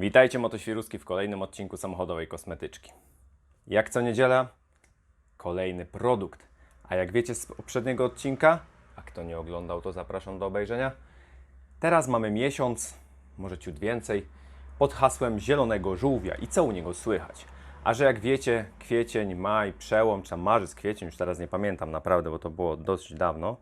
Witajcie motoświruski w kolejnym odcinku samochodowej kosmetyczki. Jak co niedziela, kolejny produkt. A jak wiecie z poprzedniego odcinka, a kto nie oglądał, to zapraszam do obejrzenia. Teraz mamy miesiąc, może ciut więcej, pod hasłem Zielonego Żółwia i co u niego słychać. A że jak wiecie, kwiecień, maj, przełom, czy tam marzec, kwiecień, już teraz nie pamiętam naprawdę, bo to było dosyć dawno,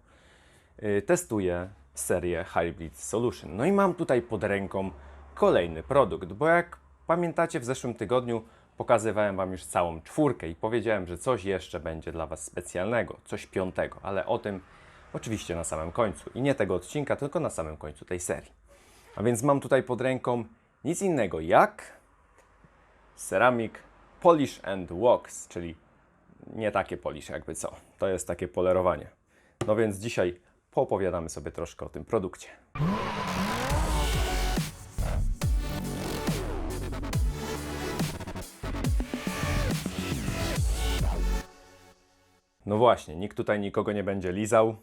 yy, testuję serię Hybrid Solution. No i mam tutaj pod ręką kolejny produkt, bo jak pamiętacie w zeszłym tygodniu pokazywałem Wam już całą czwórkę i powiedziałem, że coś jeszcze będzie dla Was specjalnego, coś piątego, ale o tym oczywiście na samym końcu. I nie tego odcinka, tylko na samym końcu tej serii. A więc mam tutaj pod ręką nic innego jak Ceramic Polish and Wax, czyli nie takie polish jakby co. To jest takie polerowanie. No więc dzisiaj poopowiadamy sobie troszkę o tym produkcie. No właśnie, nikt tutaj nikogo nie będzie lizał,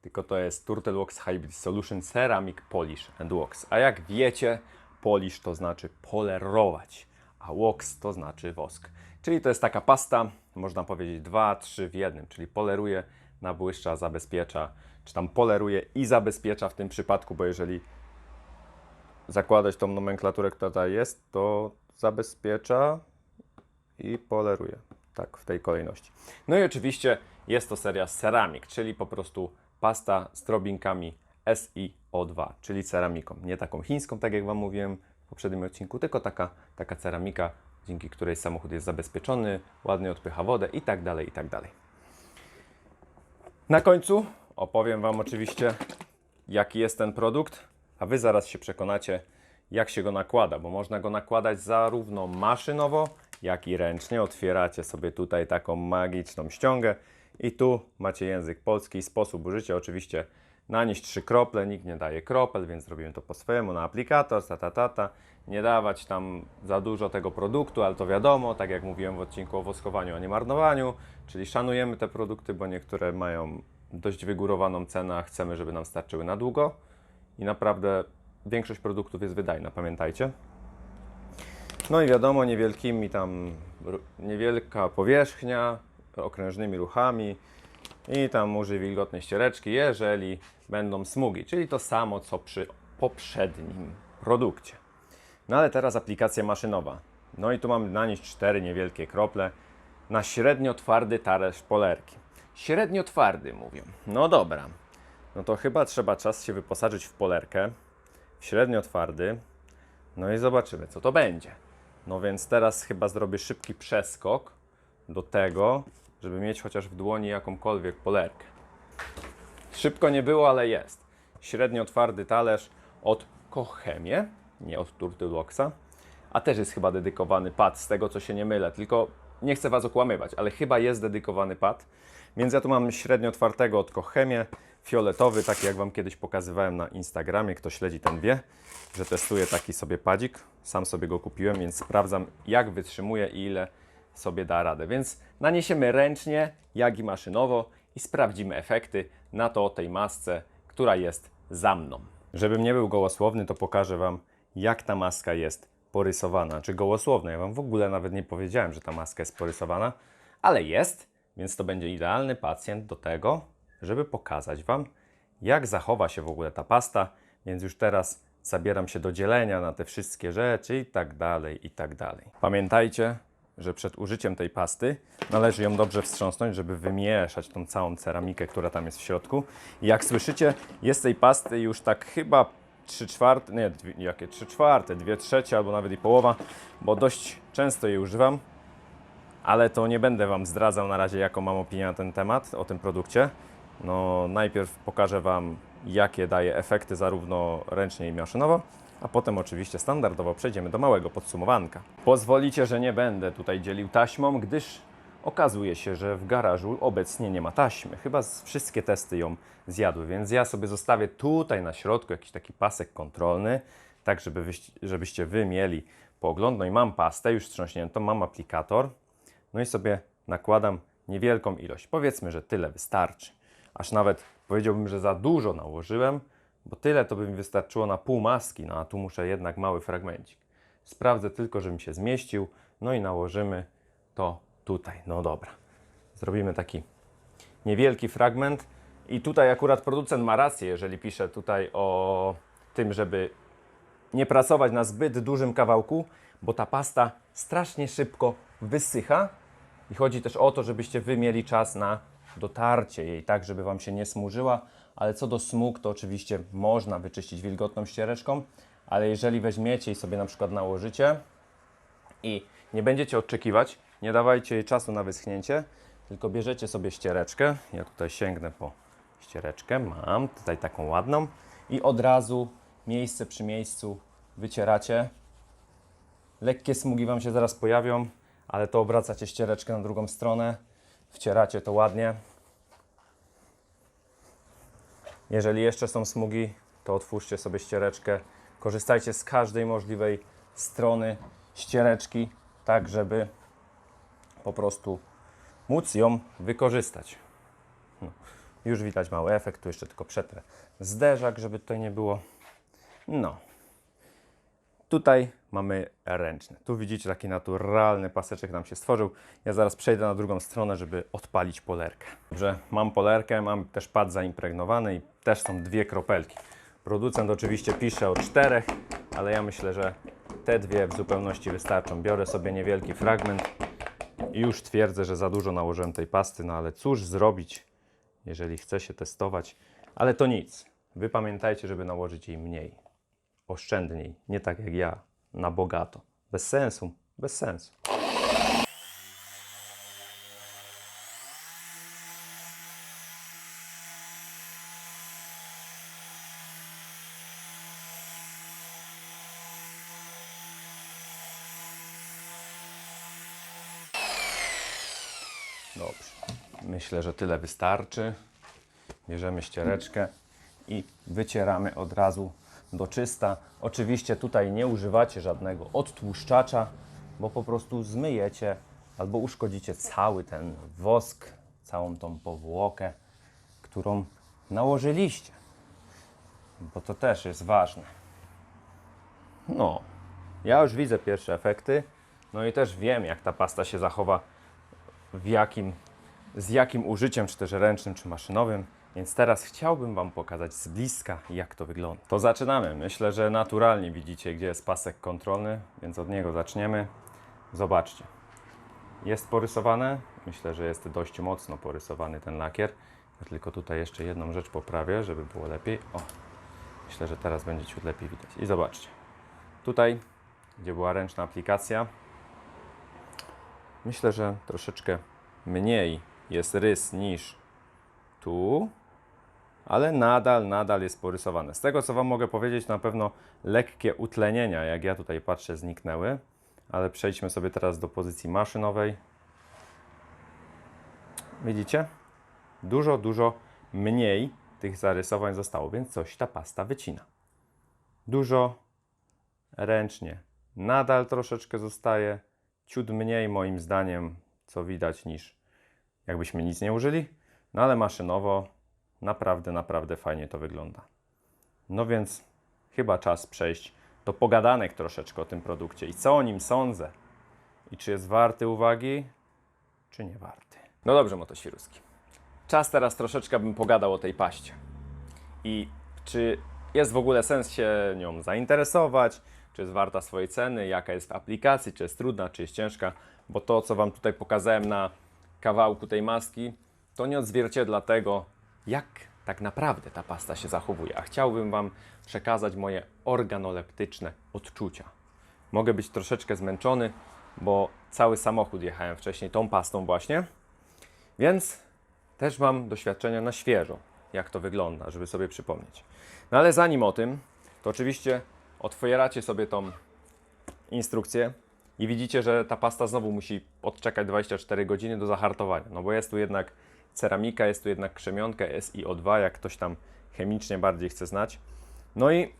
tylko to jest Turtle Wax Hybrid Solution Ceramic Polish and Wax. A jak wiecie, polish to znaczy polerować, a wax to znaczy wosk. Czyli to jest taka pasta, można powiedzieć dwa, trzy w jednym, czyli poleruje, nabłyszcza, zabezpiecza, czy tam poleruje i zabezpiecza w tym przypadku, bo jeżeli zakładać tą nomenklaturę, która tutaj jest, to zabezpiecza i poleruje. Tak, w tej kolejności. No i oczywiście jest to seria Ceramic, czyli po prostu pasta z drobinkami SiO2, czyli ceramiką. Nie taką chińską, tak jak Wam mówiłem w poprzednim odcinku, tylko taka, taka ceramika, dzięki której samochód jest zabezpieczony, ładnie odpycha wodę i tak dalej, i tak dalej. Na końcu opowiem Wam oczywiście, jaki jest ten produkt, a Wy zaraz się przekonacie, jak się go nakłada, bo można go nakładać zarówno maszynowo, jak i ręcznie. Otwieracie sobie tutaj taką magiczną ściągę i tu macie język polski, sposób użycia. Oczywiście nanieść trzy krople, nikt nie daje kropel, więc zrobimy to po swojemu na aplikator, ta, ta, ta, ta. Nie dawać tam za dużo tego produktu, ale to wiadomo, tak jak mówiłem w odcinku o woskowaniu, a nie marnowaniu, czyli szanujemy te produkty, bo niektóre mają dość wygórowaną cenę, a chcemy, żeby nam starczyły na długo i naprawdę większość produktów jest wydajna, pamiętajcie. No i wiadomo, niewielkimi tam, niewielka powierzchnia, okrężnymi ruchami i tam użyj wilgotnej ściereczki, jeżeli będą smugi, czyli to samo co przy poprzednim produkcie. No ale teraz aplikacja maszynowa. No i tu mam nanieść cztery niewielkie krople na średnio twardy talerz polerki. Średnio twardy mówią. No dobra. No to chyba trzeba czas się wyposażyć w polerkę. W średnio twardy. No i zobaczymy, co to będzie. No więc teraz chyba zrobię szybki przeskok do tego, żeby mieć chociaż w dłoni jakąkolwiek polerkę. Szybko nie było, ale jest. Średnio twardy talerz od Kochemie, nie od Turtlewaxa, a też jest chyba dedykowany pad, z tego co się nie mylę, tylko nie chcę Was okłamywać, ale chyba jest dedykowany pad. Więc ja tu mam średnio otwartego od Kochemie, fioletowy, taki jak Wam kiedyś pokazywałem na Instagramie, kto śledzi ten wie, że testuję taki sobie padzik, sam sobie go kupiłem, więc sprawdzam jak wytrzymuje i ile sobie da radę. Więc naniesiemy ręcznie, jak i maszynowo i sprawdzimy efekty na to tej masce, która jest za mną. Żebym nie był gołosłowny, to pokażę Wam, jak ta maska jest porysowana, czy gołosłowna. Ja Wam w ogóle nawet nie powiedziałem, że ta maska jest porysowana, ale jest, więc to będzie idealny pacjent do tego, żeby pokazać Wam, jak zachowa się w ogóle ta pasta, więc już teraz zabieram się do dzielenia na te wszystkie rzeczy i tak dalej, i tak dalej. Pamiętajcie, że przed użyciem tej pasty należy ją dobrze wstrząsnąć, żeby wymieszać tą całą ceramikę, która tam jest w środku. I jak słyszycie, jest tej pasty już tak chyba 3 czwarte, nie, dwie, jakie 3 czwarte, 2 trzecie albo nawet i połowa, bo dość często jej używam ale to nie będę Wam zdradzał na razie, jaką mam opinię na ten temat, o tym produkcie. No, najpierw pokażę Wam, jakie daje efekty zarówno ręcznie i maszynowo, a potem oczywiście standardowo przejdziemy do małego podsumowanka. Pozwolicie, że nie będę tutaj dzielił taśmą, gdyż okazuje się, że w garażu obecnie nie ma taśmy. Chyba wszystkie testy ją zjadły, więc ja sobie zostawię tutaj na środku jakiś taki pasek kontrolny, tak żeby żebyście Wy mieli poogląd. No i mam pastę już strząśniętą, mam aplikator, no i sobie nakładam niewielką ilość. Powiedzmy, że tyle wystarczy. Aż nawet powiedziałbym, że za dużo nałożyłem, bo tyle to by mi wystarczyło na pół maski, no a tu muszę jednak mały fragmencik. Sprawdzę tylko, żebym się zmieścił. No i nałożymy to tutaj. No dobra. Zrobimy taki niewielki fragment. I tutaj akurat producent ma rację, jeżeli pisze tutaj o tym, żeby nie pracować na zbyt dużym kawałku, bo ta pasta strasznie szybko wysycha. I chodzi też o to, żebyście wy mieli czas na dotarcie jej, tak, żeby wam się nie smurzyła. Ale co do smug, to oczywiście można wyczyścić wilgotną ściereczką, ale jeżeli weźmiecie i sobie na przykład nałożycie i nie będziecie oczekiwać, nie dawajcie jej czasu na wyschnięcie, tylko bierzecie sobie ściereczkę. Ja tutaj sięgnę po ściereczkę, mam tutaj taką ładną i od razu miejsce przy miejscu wycieracie. Lekkie smugi Wam się zaraz pojawią, ale to obracacie ściereczkę na drugą stronę, wcieracie to ładnie. Jeżeli jeszcze są smugi, to otwórzcie sobie ściereczkę. Korzystajcie z każdej możliwej strony ściereczki, tak żeby po prostu móc ją wykorzystać. No, już widać mały efekt, tu jeszcze tylko przetrę zderzak, żeby tutaj nie było. No. Tutaj mamy ręczny. Tu widzicie taki naturalny paseczek nam się stworzył. Ja zaraz przejdę na drugą stronę, żeby odpalić polerkę. Dobrze, mam polerkę, mam też pad zaimpregnowany i też są dwie kropelki. Producent oczywiście pisze o czterech, ale ja myślę, że te dwie w zupełności wystarczą. Biorę sobie niewielki fragment i już twierdzę, że za dużo nałożyłem tej pasty, no ale cóż zrobić, jeżeli chce się testować. Ale to nic. Wy pamiętajcie, żeby nałożyć jej mniej oszczędniej, nie tak jak ja, na bogato. Bez sensu, bez sensu. Dobrze. Myślę, że tyle wystarczy. Bierzemy ściereczkę i wycieramy od razu do czysta. Oczywiście tutaj nie używacie żadnego odtłuszczacza, bo po prostu zmyjecie albo uszkodzicie cały ten wosk, całą tą powłokę, którą nałożyliście. Bo to też jest ważne. No, ja już widzę pierwsze efekty. No i też wiem, jak ta pasta się zachowa, w jakim, z jakim użyciem, czy też ręcznym, czy maszynowym. Więc teraz chciałbym Wam pokazać z bliska, jak to wygląda. To zaczynamy. Myślę, że naturalnie widzicie, gdzie jest pasek kontrolny, więc od niego zaczniemy. Zobaczcie. Jest porysowane. Myślę, że jest dość mocno porysowany ten lakier. Ja tylko tutaj jeszcze jedną rzecz poprawię, żeby było lepiej. O, myślę, że teraz będzie ciut lepiej widać. I zobaczcie. Tutaj, gdzie była ręczna aplikacja, myślę, że troszeczkę mniej jest rys niż tu, ale nadal, nadal jest porysowane. Z tego, co Wam mogę powiedzieć, na pewno lekkie utlenienia, jak ja tutaj patrzę, zniknęły, ale przejdźmy sobie teraz do pozycji maszynowej. Widzicie? Dużo, dużo mniej tych zarysowań zostało, więc coś ta pasta wycina. Dużo ręcznie. Nadal troszeczkę zostaje, ciut mniej moim zdaniem, co widać, niż jakbyśmy nic nie użyli, no ale maszynowo naprawdę, naprawdę fajnie to wygląda. No więc chyba czas przejść do pogadanek troszeczkę o tym produkcie i co o nim sądzę. I czy jest warty uwagi, czy nie warty. No dobrze, Motoświruski. Czas teraz troszeczkę bym pogadał o tej paście. I czy jest w ogóle sens się nią zainteresować, czy jest warta swojej ceny, jaka jest w aplikacji, czy jest trudna, czy jest ciężka, bo to, co Wam tutaj pokazałem na kawałku tej maski, to nie odzwierciedla tego, jak tak naprawdę ta pasta się zachowuje. A chciałbym Wam przekazać moje organoleptyczne odczucia. Mogę być troszeczkę zmęczony, bo cały samochód jechałem wcześniej tą pastą właśnie, więc też mam doświadczenia na świeżo, jak to wygląda, żeby sobie przypomnieć. No ale zanim o tym, to oczywiście otwieracie sobie tą instrukcję i widzicie, że ta pasta znowu musi odczekać 24 godziny do zahartowania, no bo jest tu jednak ceramika, jest tu jednak krzemionka SiO2, jak ktoś tam chemicznie bardziej chce znać. No i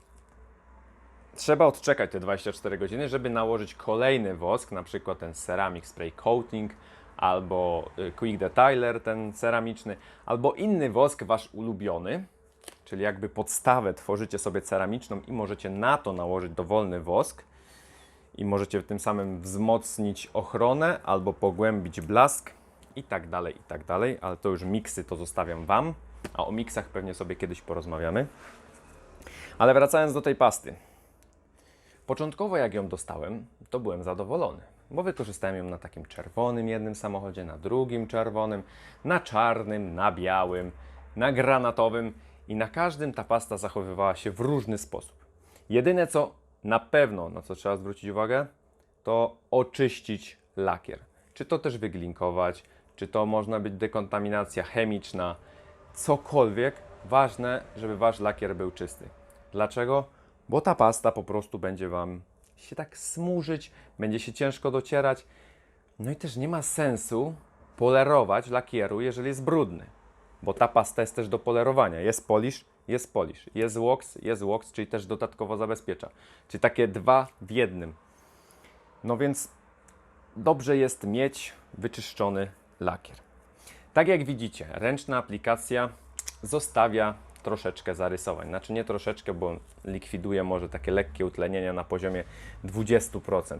trzeba odczekać te 24 godziny, żeby nałożyć kolejny wosk, na przykład ten Ceramic Spray Coating, albo y, Quick Detailer, ten ceramiczny, albo inny wosk wasz ulubiony, czyli jakby podstawę tworzycie sobie ceramiczną i możecie na to nałożyć dowolny wosk. i możecie tym samym wzmocnić ochronę albo pogłębić blask i tak dalej, i tak dalej, ale to już miksy to zostawiam Wam, a o miksach pewnie sobie kiedyś porozmawiamy. Ale wracając do tej pasty. Początkowo jak ją dostałem, to byłem zadowolony, bo wykorzystałem ją na takim czerwonym jednym samochodzie, na drugim czerwonym, na czarnym, na białym, na granatowym i na każdym ta pasta zachowywała się w różny sposób. Jedyne co na pewno, na co trzeba zwrócić uwagę, to oczyścić lakier. Czy to też wyglinkować, czy to można być dekontaminacja chemiczna, cokolwiek. Ważne, żeby wasz lakier był czysty. Dlaczego? Bo ta pasta po prostu będzie wam się tak smużyć, będzie się ciężko docierać. No i też nie ma sensu polerować lakieru, jeżeli jest brudny. Bo ta pasta jest też do polerowania. Jest polish, jest polish. Jest wax, jest wax, czyli też dodatkowo zabezpiecza. Czyli takie dwa w jednym. No więc dobrze jest mieć wyczyszczony lakier. Tak jak widzicie, ręczna aplikacja zostawia troszeczkę zarysowań. Znaczy nie troszeczkę, bo likwiduje może takie lekkie utlenienia na poziomie 20%.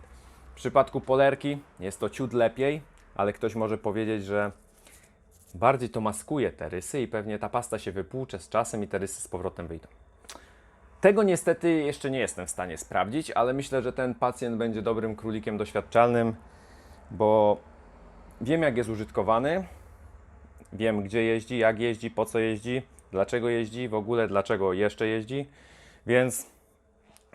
W przypadku polerki jest to ciut lepiej, ale ktoś może powiedzieć, że bardziej to maskuje te rysy i pewnie ta pasta się wypłucze z czasem i te rysy z powrotem wyjdą. Tego niestety jeszcze nie jestem w stanie sprawdzić, ale myślę, że ten pacjent będzie dobrym królikiem doświadczalnym, bo wiem jak jest użytkowany, wiem gdzie jeździ, jak jeździ, po co jeździ, dlaczego jeździ, w ogóle dlaczego jeszcze jeździ, więc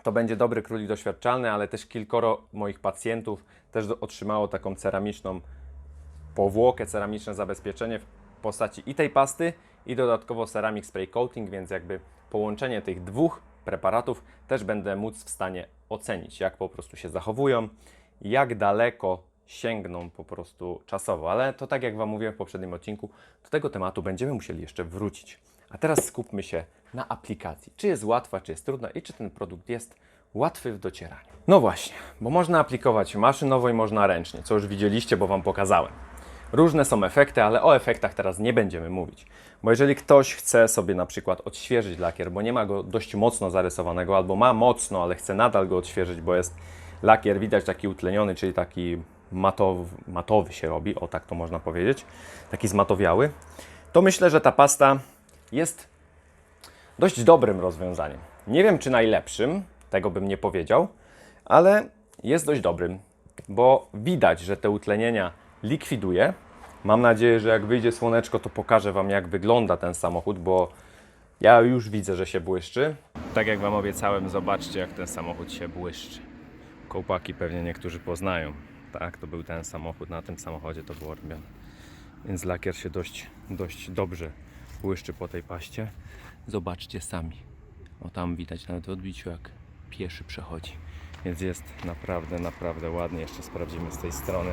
to będzie dobry królik doświadczalny, ale też kilkoro moich pacjentów też otrzymało taką ceramiczną powłokę, ceramiczne zabezpieczenie w postaci i tej pasty, i dodatkowo ceramic spray coating, więc jakby połączenie tych dwóch preparatów też będę móc w stanie ocenić, jak po prostu się zachowują, jak daleko sięgną po prostu czasowo. Ale to tak jak Wam mówiłem w poprzednim odcinku, do tego tematu będziemy musieli jeszcze wrócić. A teraz skupmy się na aplikacji. Czy jest łatwa, czy jest trudna i czy ten produkt jest łatwy w docieraniu. No właśnie, bo można aplikować maszynowo i można ręcznie, co już widzieliście, bo Wam pokazałem. Różne są efekty, ale o efektach teraz nie będziemy mówić. Bo jeżeli ktoś chce sobie na przykład odświeżyć lakier, bo nie ma go dość mocno zarysowanego, albo ma mocno, ale chce nadal go odświeżyć, bo jest lakier widać taki utleniony, czyli taki matowy, matowy się robi, o tak to można powiedzieć, taki zmatowiały, to myślę, że ta pasta jest dość dobrym rozwiązaniem. Nie wiem, czy najlepszym, tego bym nie powiedział, ale jest dość dobrym, bo widać, że te utlenienia likwiduje. Mam nadzieję, że jak wyjdzie słoneczko, to pokażę Wam, jak wygląda ten samochód, bo ja już widzę, że się błyszczy. Tak jak Wam obiecałem, zobaczcie, jak ten samochód się błyszczy. Kołpaki pewnie niektórzy poznają. Tak, to był ten samochód, na tym samochodzie to było robione. Więc lakier się dość, dość dobrze błyszczy po tej paście. Zobaczcie sami. O tam widać nawet w odbiciu, jak pieszy przechodzi. Więc jest naprawdę, naprawdę ładnie. Jeszcze sprawdzimy z tej strony.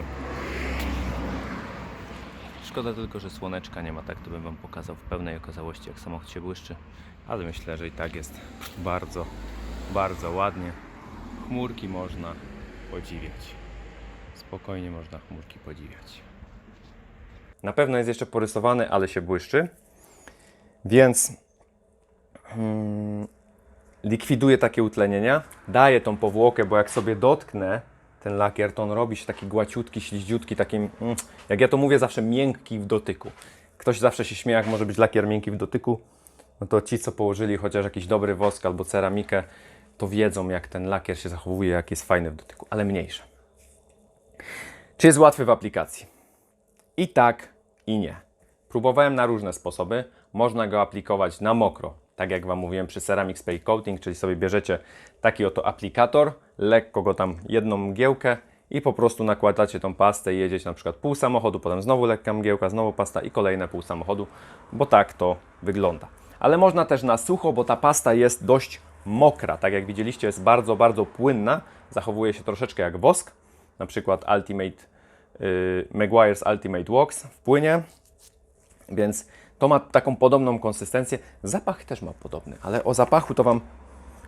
Szkoda tylko, że słoneczka nie ma, tak to bym Wam pokazał w pełnej okazałości, jak samochód się błyszczy. Ale myślę, że i tak jest bardzo, bardzo ładnie. Chmurki można podziwiać. Spokojnie można chmurki podziwiać. Na pewno jest jeszcze porysowany, ale się błyszczy. Więc mm, likwiduje takie utlenienia, daje tą powłokę, bo jak sobie dotknę ten lakier, to on robi się taki głaciutki, śliździutki, taki, mm, jak ja to mówię, zawsze miękki w dotyku. Ktoś zawsze się śmieje, jak może być lakier miękki w dotyku, no to ci, co położyli chociaż jakiś dobry wosk albo ceramikę, to wiedzą, jak ten lakier się zachowuje, jak jest fajny w dotyku, ale mniejsze. Czy jest łatwy w aplikacji? I tak, i nie. Próbowałem na różne sposoby. Można go aplikować na mokro, tak jak Wam mówiłem przy Ceramic Spray Coating, czyli sobie bierzecie taki oto aplikator, lekko go tam jedną mgiełkę i po prostu nakładacie tą pastę i jedziecie na przykład pół samochodu, potem znowu lekka mgiełka, znowu pasta i kolejne pół samochodu, bo tak to wygląda. Ale można też na sucho, bo ta pasta jest dość mokra, tak jak widzieliście jest bardzo, bardzo płynna, zachowuje się troszeczkę jak wosk, na przykład Ultimate, yy, Maguire's Ultimate Wax w płynie, więc to ma taką podobną konsystencję. Zapach też ma podobny, ale o zapachu to Wam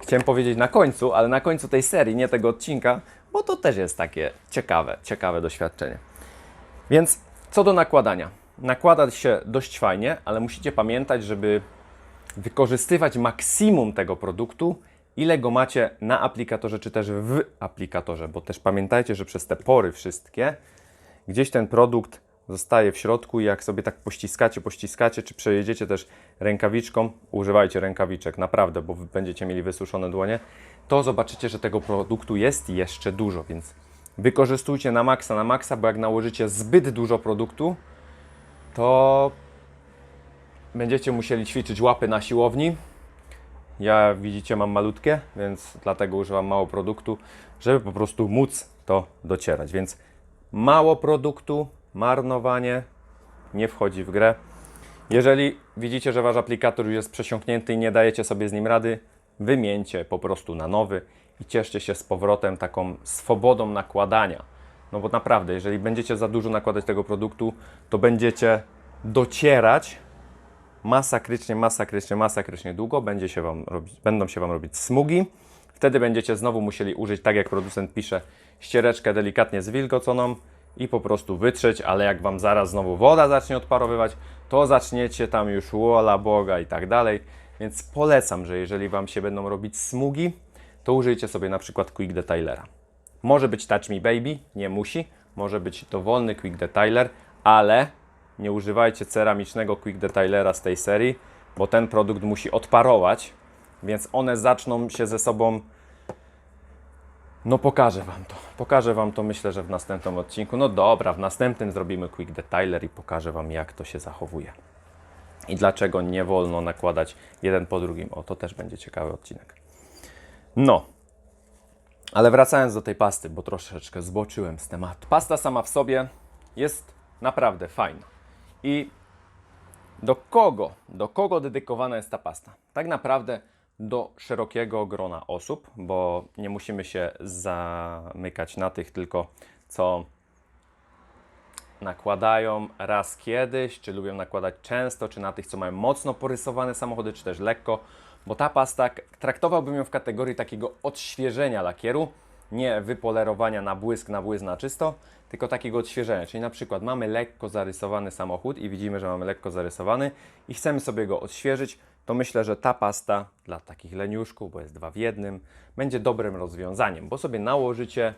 chciałem powiedzieć na końcu, ale na końcu tej serii, nie tego odcinka, bo to też jest takie ciekawe, ciekawe doświadczenie. Więc co do nakładania. Nakłada się dość fajnie, ale musicie pamiętać, żeby wykorzystywać maksimum tego produktu ile go macie na aplikatorze, czy też w aplikatorze, bo też pamiętajcie, że przez te pory wszystkie gdzieś ten produkt zostaje w środku i jak sobie tak pościskacie, pościskacie, czy przejedziecie też rękawiczką, używajcie rękawiczek, naprawdę, bo będziecie mieli wysuszone dłonie, to zobaczycie, że tego produktu jest jeszcze dużo, więc wykorzystujcie na maksa, na maksa, bo jak nałożycie zbyt dużo produktu, to będziecie musieli ćwiczyć łapy na siłowni. Ja widzicie mam malutkie, więc dlatego używam mało produktu, żeby po prostu móc to docierać. Więc mało produktu, marnowanie nie wchodzi w grę. Jeżeli widzicie, że wasz aplikator już jest przesiąknięty i nie dajecie sobie z nim rady, wymieńcie po prostu na nowy i cieszcie się z powrotem taką swobodą nakładania. No bo naprawdę, jeżeli będziecie za dużo nakładać tego produktu, to będziecie docierać masakrycznie, masakrycznie, masakrycznie długo. Będzie się wam robić, będą się Wam robić smugi. Wtedy będziecie znowu musieli użyć, tak jak producent pisze, ściereczkę delikatnie zwilgoconą i po prostu wytrzeć, ale jak Wam zaraz znowu woda zacznie odparowywać, to zaczniecie tam już wola Boga i tak dalej. Więc polecam, że jeżeli Wam się będą robić smugi, to użyjcie sobie na przykład Quick Detailera. Może być Touch Me Baby, nie musi. Może być dowolny Quick Detailer, ale nie używajcie ceramicznego Quick Detailera z tej serii, bo ten produkt musi odparować, więc one zaczną się ze sobą. No pokażę Wam to. Pokażę Wam to myślę, że w następnym odcinku. No dobra, w następnym zrobimy Quick Detailer i pokażę Wam jak to się zachowuje. I dlaczego nie wolno nakładać jeden po drugim. O, to też będzie ciekawy odcinek. No, ale wracając do tej pasty, bo troszeczkę zboczyłem z tematu. Pasta sama w sobie jest naprawdę fajna. I do kogo, do kogo dedykowana jest ta pasta? Tak naprawdę do szerokiego grona osób, bo nie musimy się zamykać na tych tylko, co nakładają raz kiedyś, czy lubią nakładać często, czy na tych, co mają mocno porysowane samochody, czy też lekko, bo ta pasta traktowałbym ją w kategorii takiego odświeżenia lakieru, nie wypolerowania na błysk, na błysk, na czysto, tylko takiego odświeżenia. Czyli na przykład mamy lekko zarysowany samochód i widzimy, że mamy lekko zarysowany i chcemy sobie go odświeżyć, to myślę, że ta pasta dla takich leniuszków, bo jest dwa w jednym, będzie dobrym rozwiązaniem, bo sobie nałożycie,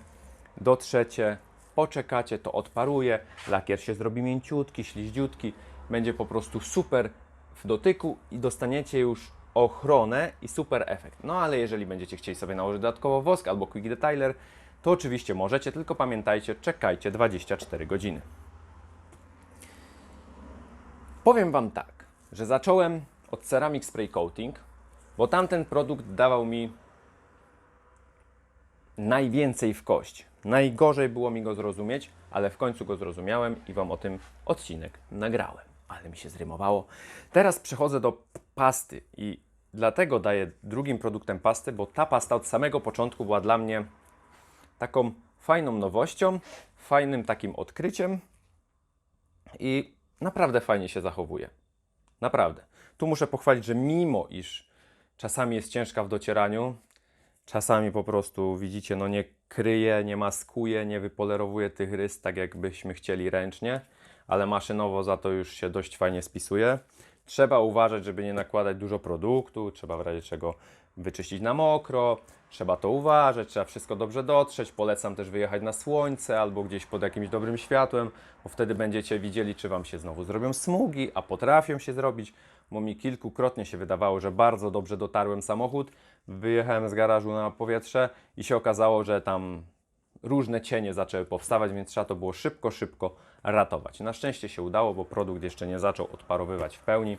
dotrzecie, poczekacie, to odparuje, lakier się zrobi mięciutki, śliździutki, będzie po prostu super w dotyku i dostaniecie już ochronę i super efekt. No ale jeżeli będziecie chcieli sobie nałożyć dodatkowo wosk albo quick detailer, to oczywiście możecie, tylko pamiętajcie, czekajcie 24 godziny. Powiem Wam tak, że zacząłem od Ceramic Spray Coating, bo tamten produkt dawał mi najwięcej w kość. Najgorzej było mi go zrozumieć, ale w końcu go zrozumiałem i Wam o tym odcinek nagrałem. Ale mi się zrymowało. Teraz przechodzę do pasty i dlatego daję drugim produktem pasty, bo ta pasta od samego początku była dla mnie taką fajną nowością, fajnym takim odkryciem i naprawdę fajnie się zachowuje. Naprawdę. Tu muszę pochwalić, że mimo iż czasami jest ciężka w docieraniu, czasami po prostu widzicie, no nie kryje, nie maskuje, nie wypolerowuje tych rys tak jakbyśmy chcieli ręcznie, ale maszynowo za to już się dość fajnie spisuje. Trzeba uważać, żeby nie nakładać dużo produktu, trzeba w razie czego wyczyścić na mokro, trzeba to uważać, trzeba wszystko dobrze dotrzeć. Polecam też wyjechać na słońce albo gdzieś pod jakimś dobrym światłem, bo wtedy będziecie widzieli, czy Wam się znowu zrobią smugi, a potrafią się zrobić, bo mi kilkukrotnie się wydawało, że bardzo dobrze dotarłem samochód, wyjechałem z garażu na powietrze i się okazało, że tam różne cienie zaczęły powstawać, więc trzeba to było szybko, szybko ratować. Na szczęście się udało, bo produkt jeszcze nie zaczął odparowywać w pełni,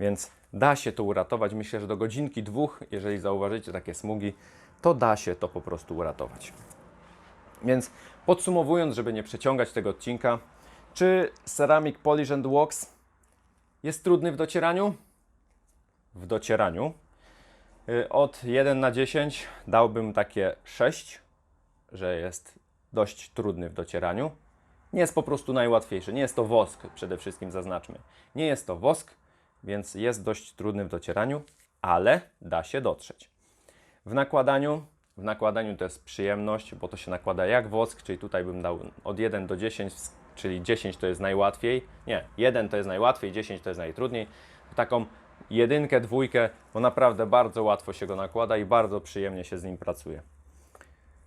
więc da się to uratować. Myślę, że do godzinki, dwóch, jeżeli zauważycie takie smugi, to da się to po prostu uratować. Więc podsumowując, żeby nie przeciągać tego odcinka, czy Ceramic Polish and Wax jest trudny w docieraniu? W docieraniu. Y, Od 1 na 10 dałbym takie 6, że jest dość trudny w docieraniu. Nie jest po prostu najłatwiejszy. Nie jest to wosk, przede wszystkim zaznaczmy. Nie jest to wosk, więc jest dość trudny w docieraniu, ale da się dotrzeć. W nakładaniu, w nakładaniu to jest przyjemność, bo to się nakłada jak wosk, czyli tutaj bym dał od 1 do 10, czyli 10 to jest najłatwiej. Nie, 1 to jest najłatwiej, 10 to jest najtrudniej. Taką jedynkę, dwójkę, bo naprawdę bardzo łatwo się go nakłada i bardzo przyjemnie się z nim pracuje.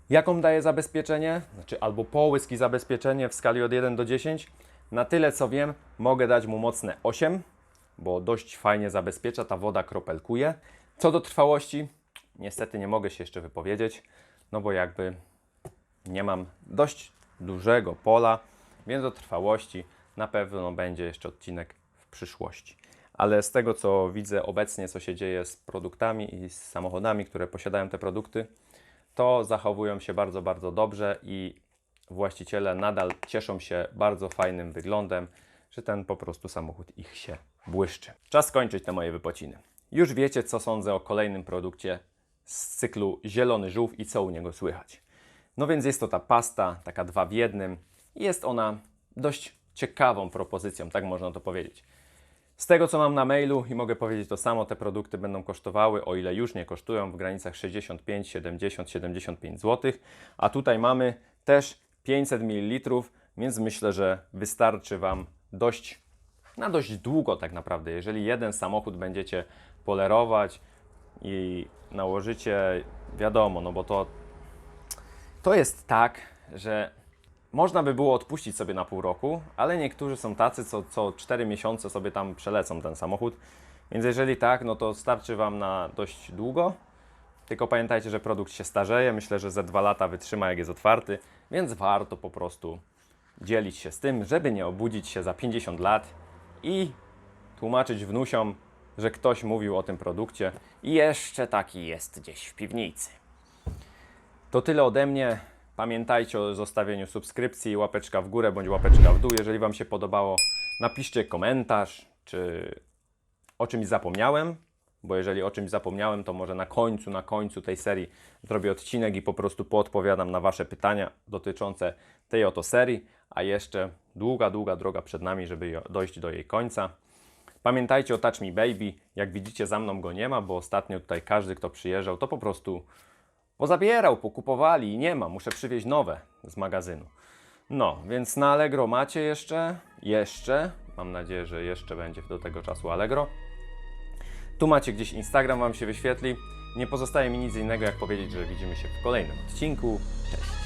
Jaką daje zabezpieczenie? Znaczy albo połysk i zabezpieczenie w skali od 1 do 10? Na tyle co wiem, mogę dać mu mocne 8, bo dość fajnie zabezpiecza, ta woda kropelkuje. Co do trwałości, niestety nie mogę się jeszcze wypowiedzieć, no bo jakby nie mam dość dużego pola, więc o trwałości na pewno będzie jeszcze odcinek w przyszłości. Ale z tego co widzę obecnie, co się dzieje z produktami i z samochodami, które posiadają te produkty, to zachowują się bardzo, bardzo dobrze i właściciele nadal cieszą się bardzo fajnym wyglądem, że ten po prostu samochód ich się błyszczy. Czas skończyć te moje wypociny. Już wiecie, co sądzę o kolejnym produkcie z cyklu Zielony Żółw i co u niego słychać. No więc jest to ta pasta, taka dwa w jednym jest ona dość ciekawą propozycją, tak można to powiedzieć. Z tego co mam na mailu i mogę powiedzieć to samo, te produkty będą kosztowały, o ile już nie kosztują, w granicach 65, 70, 75 zł. A tutaj mamy też 500 ml, więc myślę, że wystarczy Wam dość, na dość długo tak naprawdę. Jeżeli jeden samochód będziecie polerować i nałożycie, wiadomo, no bo to, to jest tak, że można by było odpuścić sobie na pół roku, ale niektórzy są tacy, co, co 4 miesiące sobie tam przelecą ten samochód. Więc jeżeli tak, no to starczy Wam na dość długo. Tylko pamiętajcie, że produkt się starzeje. Myślę, że ze 2 lata wytrzyma, jak jest otwarty, więc warto po prostu dzielić się z tym, żeby nie obudzić się za 50 lat i tłumaczyć wnusiom, że ktoś mówił o tym produkcie i jeszcze taki jest gdzieś w piwnicy. To tyle ode mnie. Pamiętajcie o zostawieniu subskrypcji, łapeczka w górę bądź łapeczka w dół. Jeżeli Wam się podobało, napiszcie komentarz, czy o czymś zapomniałem, bo jeżeli o czymś zapomniałem, to może na końcu, na końcu tej serii zrobię odcinek i po prostu poodpowiadam na Wasze pytania dotyczące tej oto serii, a jeszcze długa, długa droga przed nami, żeby dojść do jej końca. Pamiętajcie o Touch Me Baby. Jak widzicie, za mną go nie ma, bo ostatnio tutaj każdy, kto przyjeżdżał, to po prostu pozabierał, pokupowali i nie ma. Muszę przywieźć nowe z magazynu. No, więc na Allegro macie jeszcze, jeszcze, mam nadzieję, że jeszcze będzie do tego czasu Allegro. Tu macie gdzieś Instagram, Wam się wyświetli. Nie pozostaje mi nic innego, jak powiedzieć, że widzimy się w kolejnym odcinku. Cześć!